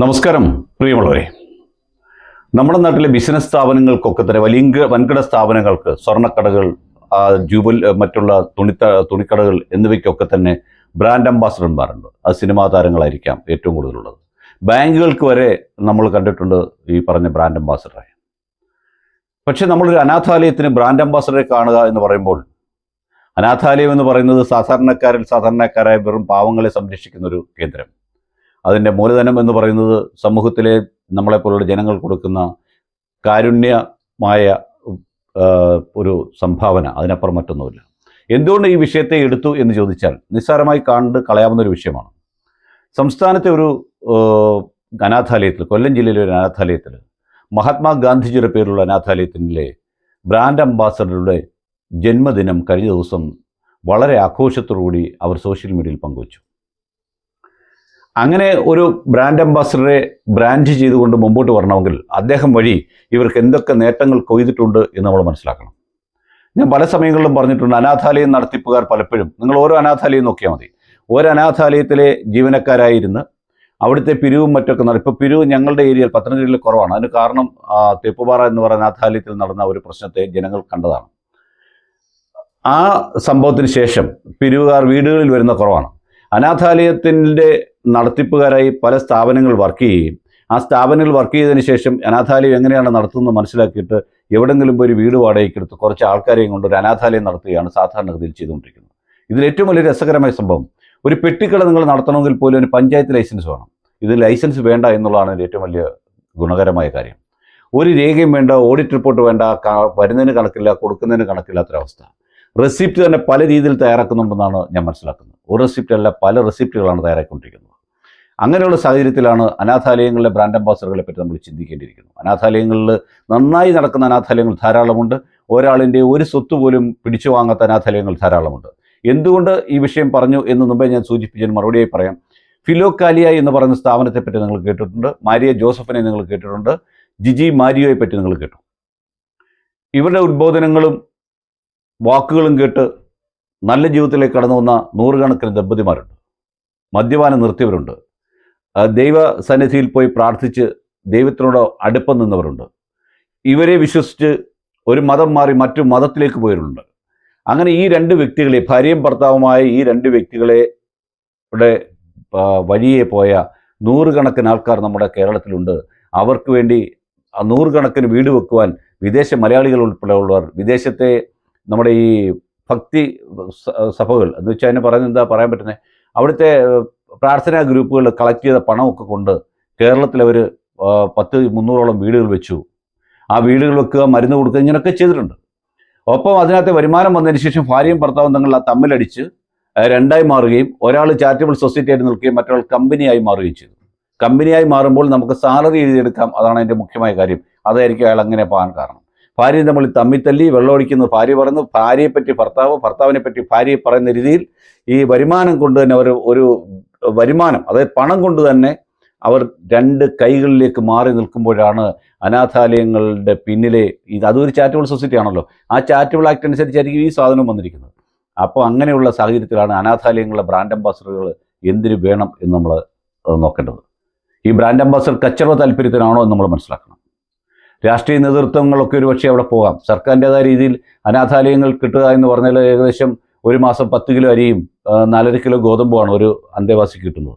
നമസ്കാരം പ്രിയമുള്ളവരെ. നമ്മുടെ നാട്ടിലെ ബിസിനസ് സ്ഥാപനങ്ങൾക്കൊക്കെ തന്നെ വലിയ വൻകിട സ്ഥാപനങ്ങൾക്ക് സ്വർണക്കടകൾ ജൂബൽ മറ്റുള്ള തുണിത്ത തുണിക്കടകൾ എന്നിവയ്ക്കൊക്കെ തന്നെ ബ്രാൻഡ് അംബാസഡർമാരുണ്ട് അത് സിനിമാ താരങ്ങളായിരിക്കാം ഏറ്റവും കൂടുതലുള്ളത്. ബാങ്കുകൾക്ക് വരെ നമ്മൾ കണ്ടിട്ടുണ്ട് ഈ പറഞ്ഞ ബ്രാൻഡ് അംബാസഡറെ പക്ഷെ നമ്മളൊരു അനാഥാലയത്തിന് ബ്രാൻഡ് അംബാസഡറെ കാണുക എന്ന് പറയുമ്പോൾ അനാഥാലയം എന്ന് പറയുന്നത് സാധാരണക്കാരിൽ സാധാരണക്കാരായ വെറും പാവങ്ങളെ സംരക്ഷിക്കുന്ന ഒരു കേന്ദ്രം. അതിന്റെ മൂലധനം എന്ന് പറയുന്നത് സമൂഹത്തിലെ നമ്മളെപ്പോലുള്ള ജനങ്ങൾ കൊടുക്കുന്ന കാരുണ്യമായ ഒരു സംഭാവന. അതിനപ്പുറം മറ്റൊന്നുമില്ല. എന്തുകൊണ്ട് ഈ വിഷയത്തെ എടുത്തു എന്ന് ചോദിച്ചാൽ നിസ്സാരമായി കണ്ട് കളയാവുന്ന ഒരു വിഷയമാണ്. സംസ്ഥാനത്തെ ഒരു അനാഥാലയത്തിൽ കൊല്ലം ജില്ലയിലെ ഒരു അനാഥാലയത്തിൽ മഹാത്മാഗാന്ധിജിയുടെ പേരുള്ള അനാഥാലയത്തിലെ ബ്രാൻഡ് അംബാസഡറുടെ ജന്മദിനം കഴിഞ്ഞ ദിവസം വളരെ ആഘോഷത്തോടുകൂടി അവർ സോഷ്യൽ മീഡിയയിൽ പങ്കുവച്ചു. അങ്ങനെ ഒരു ബ്രാൻഡ് അംബാസഡറെ ബ്രാൻഡ് ചെയ്തുകൊണ്ട് മുമ്പോട്ട് വരണമെങ്കിൽ അദ്ദേഹം വഴി ഇവർക്ക് എന്തൊക്കെ നേട്ടങ്ങൾ കൊയ്തിട്ടുണ്ട് എന്ന് നമ്മൾ മനസ്സിലാക്കണം. ഞാൻ പല സമയങ്ങളിലും പറഞ്ഞിട്ടുണ്ട് അനാഥാലയം നടത്തിപ്പുകാർ പലപ്പോഴും നിങ്ങൾ ഓരോ അനാഥാലയം നോക്കിയാൽ മതി. ഓരോ അനാഥാലയത്തിലെ ജീവനക്കാരായിരുന്ന് അവിടുത്തെ പിരിവും മറ്റൊക്കെ നട ഇപ്പോൾ പിരിവ് ഞങ്ങളുടെ ഏരിയയിൽ പത്തനംതിട്ടയിൽ കുറവാണ്. അതിന് കാരണം തെപ്പുപാറ എന്ന് പറയുന്ന അനാഥാലയത്തിൽ നടന്ന ഒരു പ്രശ്നത്തെ ജനങ്ങൾ കണ്ടതാണ്. ആ സംഭവത്തിന് ശേഷം പിരിവുകാർ വീടുകളിൽ വരുന്ന കുറവാണ്. അനാഥാലയത്തിന്റെ നടത്തിപ്പുകാരായി പല സ്ഥാപനങ്ങൾ വർക്ക് ചെയ്യുകയും ആ സ്ഥാപനങ്ങൾ വർക്ക് ചെയ്തതിന് ശേഷം അനാഥാലയം എങ്ങനെയാണ് നടത്തുന്നത് മനസ്സിലാക്കിയിട്ട് എവിടെങ്കിലും പോയി ഒരു വീട് വാടകയ്ക്കെടുത്ത് കുറച്ച് ആൾക്കാരെയും കൊണ്ട് ഒരു അനാഥാലയം നടത്തുകയാണ് സാധാരണഗതിയിൽ ചെയ്തുകൊണ്ടിരിക്കുന്നത്. ഇതിൽ ഏറ്റവും വലിയ രസകരമായ സംഭവം ഒരു പെട്ടിക്കട നിങ്ങൾ നടത്തണമെങ്കിൽ പോലും ഒരു പഞ്ചായത്ത് ലൈസൻസ് വേണം. ഇത് ലൈസൻസ് വേണ്ട എന്നുള്ളതാണ് ഏറ്റവും വലിയ ഗുണകരമായ കാര്യം. ഒരു രേഖയും വേണ്ട ഓഡിറ്റ് റിപ്പോർട്ട് വേണ്ട വരുന്നതിന് കണക്കില്ല കൊടുക്കുന്നതിന് കണക്കില്ലാത്തൊരവസ്ഥ റെസിപ്റ്റ് തന്നെ പല രീതിയിൽ തയ്യാറാക്കുന്നുണ്ടെന്നാണ് ഞാൻ മനസ്സിലാക്കുന്നത്. ഒരു റെസിപ്റ്റ് അല്ല പല റെസിപ്റ്റുകളാണ് തയ്യാറാക്കിക്കൊണ്ടിരിക്കുന്നത്. അങ്ങനെയുള്ള സാഹചര്യത്തിലാണ് അനാഥാലയങ്ങളിലെ ബ്രാൻഡ് അംബാസഡറുകളെ പറ്റി നമ്മൾ ചിന്തിക്കേണ്ടിയിരിക്കുന്നു അനാഥാലയങ്ങളിൽ നന്നായി നടക്കുന്ന അനാഥാലയങ്ങൾ ധാരാളമുണ്ട്. ഒരാളിന്റെ ഒരു സ്വത്ത് പോലും പിടിച്ചു വാങ്ങാത്ത അനാഥാലയങ്ങൾ ധാരാളമുണ്ട്. എന്തുകൊണ്ട് ഈ വിഷയം പറഞ്ഞു എന്ന് മുമ്പേ ഞാൻ സൂചിപ്പിച്ചതിന് മറുപടിയായി പറയാം. ഫിലോക്കാലിയ എന്ന് പറയുന്ന സ്ഥാപനത്തെപ്പറ്റി നിങ്ങൾ കേട്ടിട്ടുണ്ട്. മാരിയ ജോസഫിനെ നിങ്ങൾ കേട്ടിട്ടുണ്ട്. ജിജി മാരിയോയെ പറ്റി നിങ്ങൾ കേട്ടു. ഇവരുടെ ഉദ്ബോധനങ്ങളും വാക്കുകളും കേട്ട് നല്ല ജീവിതത്തിലേക്ക് കടന്നു വന്ന നൂറുകണക്കിന് ദമ്പതിമാരുണ്ട്. മദ്യപാനം നിർത്തിയവരുണ്ട്. ദൈവ സന്നിധിയിൽ പോയി പ്രാർത്ഥിച്ച് ദൈവത്തിനോട് അടുപ്പം നിന്നവരുണ്ട്. ഇവരെ വിശ്വസിച്ച് ഒരു മതം മാറി മറ്റു മതത്തിലേക്ക് പോയവരുണ്ട്. അങ്ങനെ ഈ രണ്ട് വ്യക്തികളെ ഭാര്യയും ഭർത്താവുമായ ഈ രണ്ട് വ്യക്തികളെ വഴിയെ പോയ നൂറുകണക്കിന് ആൾക്കാർ നമ്മുടെ കേരളത്തിലുണ്ട്. അവർക്ക് വേണ്ടി ആ നൂറുകണക്കിന് വീട് വെക്കുവാൻ വിദേശ മലയാളികൾ ഉൾപ്പെടെയുള്ളവർ വിദേശത്തെ നമ്മുടെ ഈ ഭക്തി സഭകൾ എന്ന് വെച്ചാൽ അതിന് പറയുന്നത് എന്താ പറയാൻ പറ്റുന്നത് അവിടുത്തെ പ്രാർത്ഥനാ ഗ്രൂപ്പുകൾ കളക്ട് ചെയ്ത പണമൊക്കെ കൊണ്ട് കേരളത്തിൽ അവർ പത്ത് മുന്നൂറോളം വീടുകൾ വെച്ചു. ആ വീടുകൾ വെക്കുക മരുന്ന് കൊടുക്കുക ഇങ്ങനെയൊക്കെ ചെയ്തിട്ടുണ്ട്. ഒപ്പം അതിനകത്ത് വരുമാനം വന്നതിന് ശേഷം ഭാര്യയും ഭർത്താവും തങ്ങൾ ആ തമ്മിലടിച്ച് രണ്ടായി മാറുകയും ഒരാൾ ചാരിറ്റബിൾ സൊസൈറ്റി ആയിട്ട് നിൽക്കുകയും മറ്റൊരാൾ കമ്പനിയായി മാറുകയും ചെയ്തു. കമ്പനിയായി മാറുമ്പോൾ നമുക്ക് സാലറി എഴുതിയെടുക്കാം അതാണ് അതിന്റെ മുഖ്യമായ കാര്യം. അതായിരിക്കും അയാൾ അങ്ങനെ പോകാൻ കാരണം. ഭാര്യയും തമ്മിൽ തമ്മിൽ തല്ലി വെള്ളമടിക്കുന്നത് ഭാര്യ പറയുന്നു ഭാര്യയെപ്പറ്റി ഭർത്താവ് ഭർത്താവിനെ പറ്റി ഭാര്യയെ പറയുന്ന രീതിയിൽ ഈ വരുമാനം കൊണ്ട് തന്നെ അവർ ഒരു വരുമാനം അതായത് പണം കൊണ്ട് തന്നെ അവർ രണ്ട് കൈകളിലേക്ക് മാറി നിൽക്കുമ്പോഴാണ് അനാഥാലയങ്ങളുടെ പിന്നിലെ ഇത് അതൊരു ചാരിറ്റബിൾ സൊസൈറ്റി ആണല്ലോ. ആ ചാരിറ്റബിൾ ആക്ട് അനുസരിച്ചായിരിക്കും ഈ സാധനം വന്നിരിക്കുന്നത്. അപ്പോൾ അങ്ങനെയുള്ള സാഹചര്യത്തിലാണ് അനാഥാലയങ്ങളുടെ ബ്രാൻഡ് അംബാസഡറുകൾ എന്തിനു വേണം എന്ന് നമ്മൾ നോക്കേണ്ടത്. ഈ ബ്രാൻഡ് അംബാസഡർ കച്ചവട താല്പര്യത്തിനാണോ എന്ന് നമ്മൾ മനസ്സിലാക്കണം. രാഷ്ട്രീയ നേതൃത്വങ്ങളൊക്കെ ഒരു പക്ഷേ അവിടെ പോകാം. സർക്കാരിന്റെതായ രീതിയിൽ അനാഥാലയങ്ങൾ കിട്ടുക എന്ന് പറഞ്ഞാൽ ഏകദേശം ഒരു മാസം പത്ത് കിലോ അരിയും നാലര കിലോ ഗോതമ്പാണ് ഒരു അന്തേവാസിക്ക് കിട്ടുന്നത്.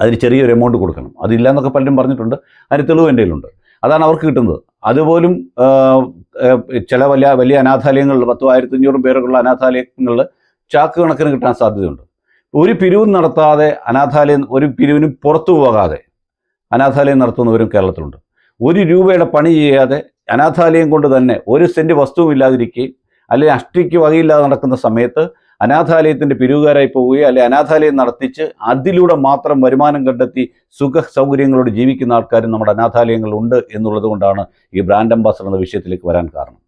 അതിന് ചെറിയൊരു എമൗണ്ട് കൊടുക്കണം. അതില്ല എന്നൊക്കെ പലരും പറഞ്ഞിട്ടുണ്ട്. അതിന് തെളിവ് എന്റെ കയ്യിലുണ്ട്. അതാണ് അവർക്ക് കിട്ടുന്നത്. അതുപോലും ചില വലിയ വലിയ അനാഥാലയങ്ങളിൽ പത്തും ആയിരത്തി അഞ്ഞൂറും പേരൊക്കെയുള്ള അനാഥാലയങ്ങളിൽ ചാക്ക് കണക്കിന് കിട്ടാൻ സാധ്യതയുണ്ട്. ഒരു പിരിവും നടത്താതെ അനാഥാലയം ഒരു പിരിവിനും പുറത്തു പോകാതെ അനാഥാലയം നടത്തുന്നവരും കേരളത്തിലുണ്ട്. ഒരു രൂപയുടെ പണി ചെയ്യാതെ അനാഥാലയം കൊണ്ട് തന്നെ ഒരു സെന്റ് വസ്തുവും ഇല്ലാതിരിക്കുകയും അല്ലെങ്കിൽ അഷ്ടിക്ക് വകയില്ലാതെ നടക്കുന്ന സമയത്ത് അനാഥാലയത്തിന്റെ പിരിവുകാരായി പോവുകയോ അല്ലെ അനാഥാലയം നടത്തിച്ച് അതിലൂടെ മാത്രം വരുമാനം കണ്ടെത്തി സുഖ സൗകര്യങ്ങളോട് ജീവിക്കുന്ന ആൾക്കാരും നമ്മുടെ അനാഥാലയങ്ങളുണ്ട് എന്നുള്ളത് കൊണ്ടാണ് ഈ ബ്രാൻഡ് അംബാസഡർ എന്ന വിഷയത്തിലേക്ക് വരാൻ കാരണം.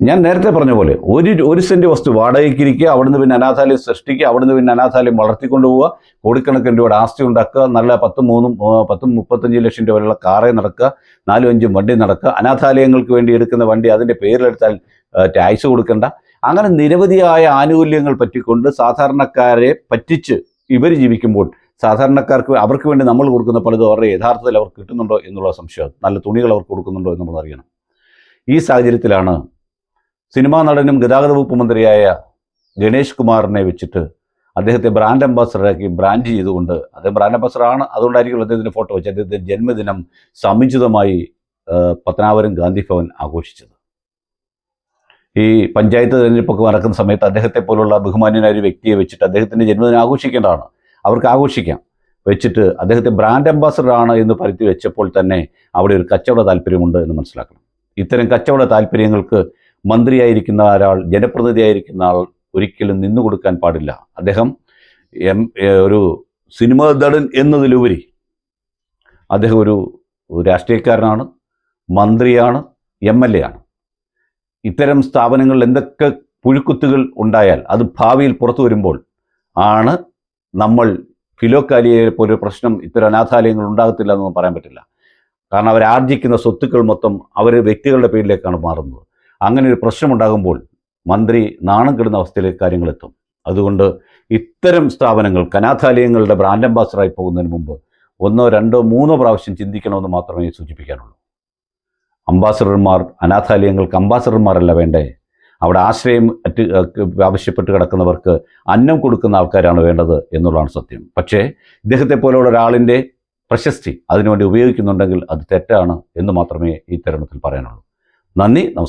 ഞാൻ നേരത്തെ പറഞ്ഞ പോലെ ഒരു ഒരു സെന്റ് വസ്തു വാടകയ്ക്ക് ഇരിക്കുക അവിടുന്ന് പിന്നെ അനാഥാലയം സൃഷ്ടിക്കുക അവിടുന്ന് പിന്നെ അനാഥാലയം വളർത്തിക്കൊണ്ട് പോവുക കോടിക്കണക്കിന് രൂപയുടെ ആസ്തി ഉണ്ടാക്കുക നല്ല പത്തും മൂന്നും പത്തും മുപ്പത്തഞ്ച് ലക്ഷം രൂപയുള്ള കാറേ നടക്കുക നാലും അഞ്ചും വണ്ടി നടക്കുക അനാഥാലയങ്ങൾക്ക് വേണ്ടി എടുക്കുന്ന വണ്ടി അതിന്റെ പേരിലെടുത്താൽ ടാക്സ് കൊടുക്കണ്ട. അങ്ങനെ നിരവധിയായ ആനുകൂല്യങ്ങൾ പറ്റിക്കൊണ്ട് സാധാരണക്കാരെ പറ്റിച്ച് ഇവർ ജീവിക്കുമ്പോൾ സാധാരണക്കാർക്ക് അവർക്ക് വേണ്ടി നമ്മൾ കൊടുക്കുന്ന പലതും അവരുടെ യഥാർത്ഥത്തിൽ അവർക്ക് കിട്ടുന്നുണ്ടോ എന്നുള്ള സംശയം നല്ല തുണികൾ അവർക്ക് കൊടുക്കുന്നുണ്ടോ എന്ന് നമ്മൾ അറിയണം. ഈ സാഹചര്യത്തിലാണ് സിനിമാ നടനും ഗതാഗത വകുപ്പ് മന്ത്രിയായ ഗണേഷ് കുമാറിനെ വെച്ചിട്ട് അദ്ദേഹത്തെ ബ്രാൻഡ് അംബാസഡറാക്കി ബ്രാൻഡ് ചെയ്തുകൊണ്ട് അദ്ദേഹം ബ്രാൻഡ് അംബാസഡറാണ് അതുകൊണ്ടായിരിക്കും അദ്ദേഹത്തിന്റെ ഫോട്ടോ വെച്ച് അദ്ദേഹത്തിന്റെ ജന്മദിനം സമുചിതമായി പത്നാവരം ഗാന്ധി ഭവൻ ആഘോഷിച്ചത്. ഈ പഞ്ചായത്ത് തിരഞ്ഞെടുപ്പൊക്കെ നടക്കുന്ന സമയത്ത് അദ്ദേഹത്തെ പോലുള്ള ബഹുമാന്യനായ ഒരു വ്യക്തിയെ വെച്ചിട്ട് അദ്ദേഹത്തിന്റെ ജന്മദിനം ആഘോഷിക്കേണ്ടതാണ്. അവർക്ക് ആഘോഷിക്കാം. വെച്ചിട്ട് അദ്ദേഹത്തെ ബ്രാൻഡ് അംബാസഡർ ആണ് എന്ന് പരുത്തി വെച്ചപ്പോൾ തന്നെ അവിടെ ഒരു കച്ചവട താല്പര്യമുണ്ട് എന്ന് മനസ്സിലാക്കണം. ഇത്തരം കച്ചവട താല്പര്യങ്ങൾക്ക് മന്ത്രിയായിരിക്കുന്ന ഒരാൾ ജനപ്രതിനിധിയായിരിക്കുന്ന ആൾ ഒരിക്കലും നിന്നു കൊടുക്കാൻ പാടില്ല. അദ്ദേഹം എം ഒരു സിനിമാ നടൻ എന്നതിലുപരി അദ്ദേഹം ഒരു രാഷ്ട്രീയക്കാരനാണ് മന്ത്രിയാണ് എം എൽ എ ആണ്. ഇത്തരം സ്ഥാപനങ്ങളിൽ എന്തൊക്കെ പുഴുക്കുത്തുകൾ ഉണ്ടായാൽ അത് ഭാവിയിൽ പുറത്തു വരുമ്പോൾ ആണ് നമ്മൾ ഫിലോക്കാലിയെ പോലൊരു പ്രശ്നം ഇത്തരം അനാഥാലയങ്ങൾ ഉണ്ടാകത്തില്ല എന്നൊന്നും പറയാൻ പറ്റില്ല. കാരണം അവർ ആർജിക്കുന്ന സ്വത്തുക്കൾ മൊത്തം അവർ വ്യക്തികളുടെ പേരിലേക്കാണ് മാറുന്നത്. അങ്ങനെ ഒരു പ്രശ്നമുണ്ടാകുമ്പോൾ മന്ത്രി നാണം കെടുന്ന അവസ്ഥയിലേക്ക് കാര്യങ്ങൾ എത്തും. അതുകൊണ്ട് ഇത്തരം സ്ഥാപനങ്ങൾ കനാഥാലയങ്ങളുടെ ബ്രാൻഡ് അംബാസഡറായി പോകുന്നതിന് മുമ്പ് ഒന്നോ രണ്ടോ മൂന്നോ പ്രാവശ്യം ചിന്തിക്കണമെന്ന് മാത്രമേ സൂചിപ്പിക്കാനുള്ളൂ. അംബാസഡർമാർ അനാഥാലയങ്ങൾക്ക് അംബാസഡർമാരല്ല വേണ്ടേ? അവിടെ ആശ്രയം ആവശ്യപ്പെട്ട് കിടക്കുന്നവർക്ക് അന്നം കൊടുക്കുന്ന ആൾക്കാരാണ് വേണ്ടത് എന്നുള്ളതാണ് സത്യം. പക്ഷേ ഇദ്ദേഹത്തെ പോലെയുള്ള ഒരാളിന്റെ പ്രശസ്തി അതിനുവേണ്ടി ഉപയോഗിക്കുന്നുണ്ടെങ്കിൽ അത് തെറ്റാണ് എന്ന് മാത്രമേ ഈ തരുണത്തിൽ പറയാനുള്ളൂ. നന്ദി നമസ്കാരം.